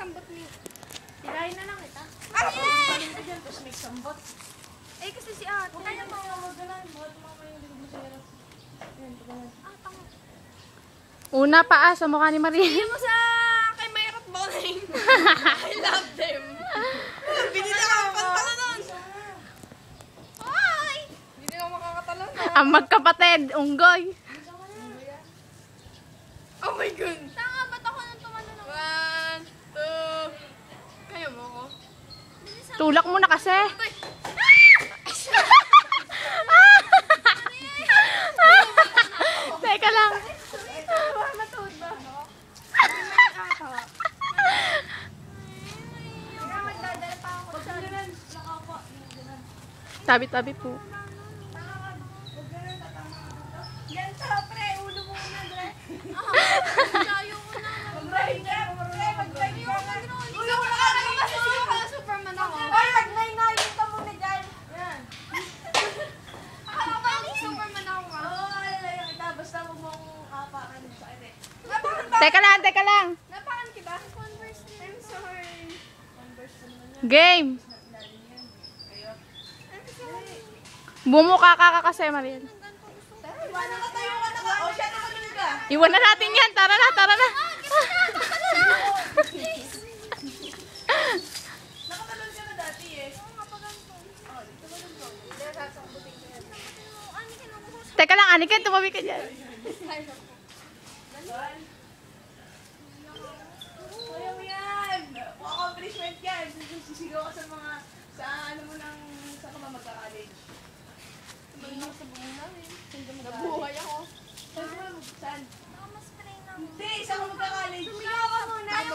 sambot ni... Tirahin na lang. Ah, yeah! Ka dyan, tapos may sambot. Eh, kasi si ate. Huwag kayong mga magalan. Baka tumama yung mo sa hirap. Ayan, tumalan. Ah. Una sa mukha ni Maria. Bigyan mo sa kay Mayrat Boning. I love them. Binili ako ng pantalon nun. Hi! Hindi na ako makakatalon. Ang magkapatid, unggoy. Oh my God! Tanga, ba't ako nang tumalo ng... One, two... Kaya mo ako? Tulak mo na kasi. Teka lang. Tabi-tabi po. Yan sa pre, ulo mo na, Dre. Layo ko na. Mag-ride ka, pre, mag-ride ka. Ulo mo na, masisiyo ka na Superman ako. Ay, mag-nine-nine ka muna dyan. Yan. Akala ko parang Superman ako ka. Oo, alalayan kita. Basta huwag mong apakan sa akin eh. Napakan ba? Teka lang, teka lang. Napakan kita? Converse I'm sorry. Game. Bumuka ka ka kasi, Mariel. Tayo ka na ka. O, siya naman ka. Iwan na natin yan. Tara na, tara na. Nakatalon ka na dati eh. Teka lang, Aniken, tumabi ka dyan. Kaya mo yan. Accomplishment yan. Sisigaw ka sa mga, sa ano mo nang, sa ka ba magka-college? Nabuhay ako. Saan ka ba mag- saan? Nakamas-spray na ako. Hindi, saan ka magka-college? Ako.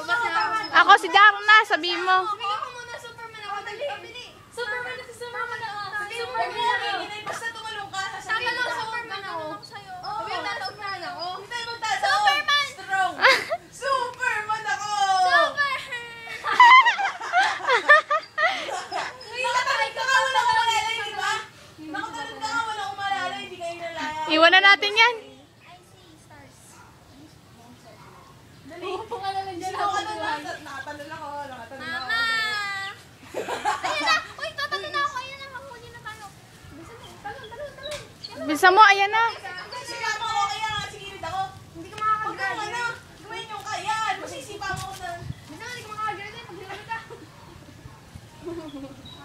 Ako si Darna, sabihin mo. Sumigaw ka muna, Superman ako. Dali, dali. Superman na si Superman ako. Sabihin mo Superman na ako. Inay, basta tumalong ka, Tama sasabihin lang, ko. Superman ako. Oo. Sabi yung tataunan ako. Hindi mo tataw. Superman! Strong! Superman ako! Super! Nakatalon ka nga, wala akong malalay, di ba? Nakatalon ka nga, wala akong malalay, hindi kayo nalaya. Iwan na natin yan. I see stars. Dali. Sino ka na nakatalon? Nakatalon ako, nakatalon ako. Mama! Ayun na! Uy, tatalon na ako. Ayun na, mahuli na tayo. Bisan mo. Talon, talon, talon. Bisa mo, ayan na. Sige mo ako, kaya nga sigilid ako. Hindi ka Huwag kang makakagraduate. ano, gawin yung kayaan. Masisipa mo ako. Bisan, hindi ka makakagraduate. Maglilaro ka.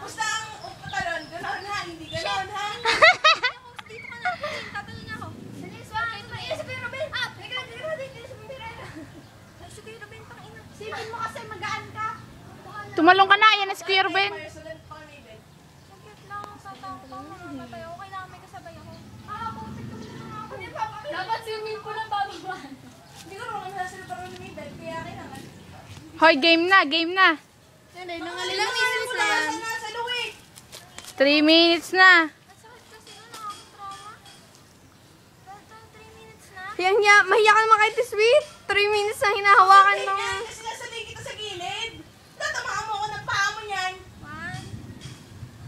Basta ang patalon, gano'n ha, hindi gano'n ha. Dito ka na. Tatalon na ako. Dali, swak. Ayun, si Kuya Ruben. Ah, may graduate. Dito si Mirela. Ay, si Kuya Ruben, pangina. Sipin mo kasi magaan ka. Tumalong ka na, ayan na si Kuya Ruben. Personal pa kami din. Sakit lang sa tao ko. Mamatay ako. Kailangan may kasabay ako. Ah, putik ka muna nga ako. Dapat swimming pool ang bababaan. Hindi ko naman nasasal pa rin ni Bel, kaya kailangan. Hoy, game na, game na. Hindi, Ilang minutes na yan? Nasa luwik. 3 minutes na. Masakit kasi yun, nakakatrauma. Ito, 3 minutes na. Yan niya, mahiya ka naman kay Sweet. 3 minutes na hinahawakan Ay, ng... yan, kasi nasanay kita sa gilid. Tatamaan mo ako ng paa mo niyan. One.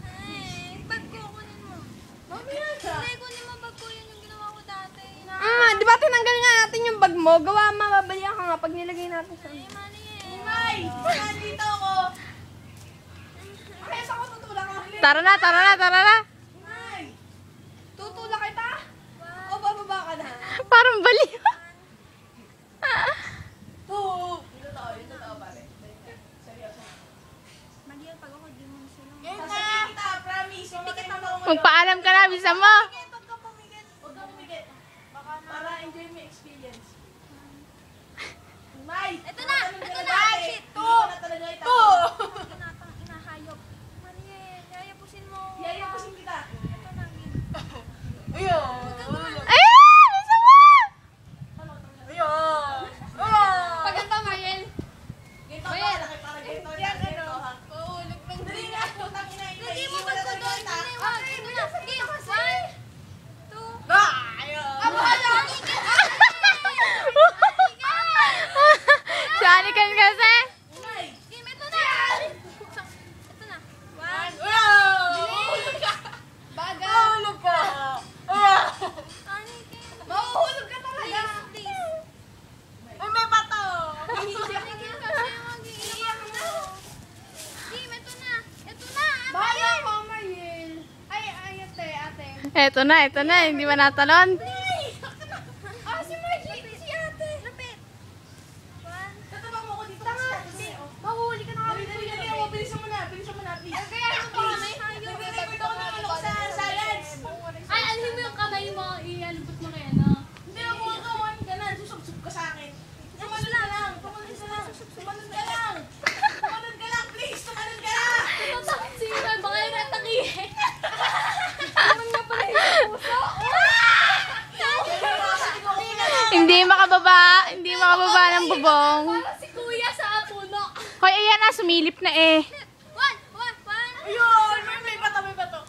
Ay, bag ko, kunin mo. Mamaya ka. Hindi, kunin mo bag ko. Yun yung ginawa ko dati. Na, Ah, di ba tinanggal nga natin yung bag mo? Gawa, mababalian ka nga pag nilagay natin sa... Ay, mali eh. Imay, nandito ako. Kaya sa ako tutulak. Tara na, tara na, tara na. Imay. Tutulak kita? O bababa ka na? Parang baliw. Two. Dito tao, dito tao pare. Seryoso. Mali yan pag ako, di mo sila. Sasabihin kita, promise. Mamatay mo ako. Magpaalam ka na, bisa mo. Huwag ka pumigit. Huwag ka pumigit. Para enjoy mo experience. Imay. Ito na, ito na, shit. Na itapos. Inatang inahayop. Mali eh. Yayapusin mo. Yayapusin Eto na, eto na. Hindi ba natalon? Hindi makababa. Hindi makababa ng bubong. Para si kuya sa puno. Hoy, ayan na. Sumilip na eh. One, one, one. Ayun. May, may bato, may bato.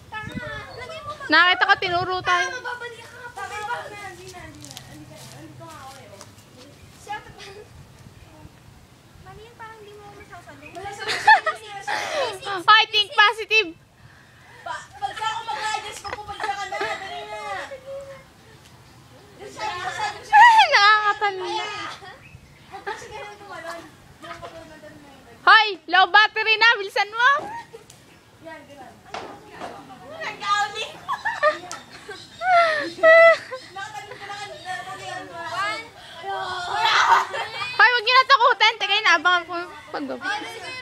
Nakita ko, tinuro tayo. Hoy, low battery na, bilisan mo. Yan, ganun. Nagkauli. Hoy, huwag niyo natakutan. Tagay na, abangan ko pag-gabi.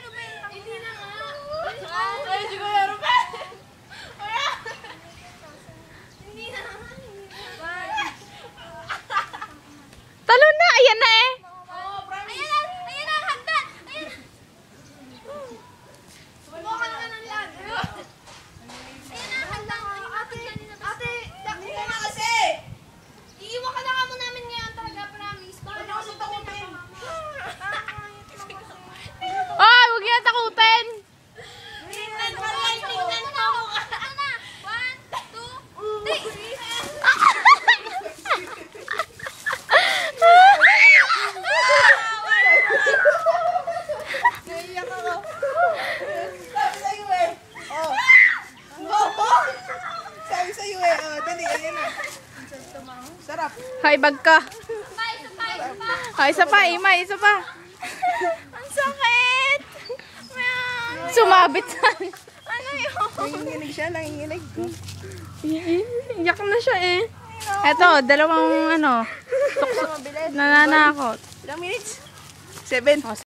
Hay bag ka. Ay, isa pa, Ima, isa pa. Ang sakit! Sumabit saan? ano yun? Nanginginig siya, nanginginig ko. Iyak na siya eh. Eto, dalawang ano, nananakot. Ilang minutes? Seven. Oh,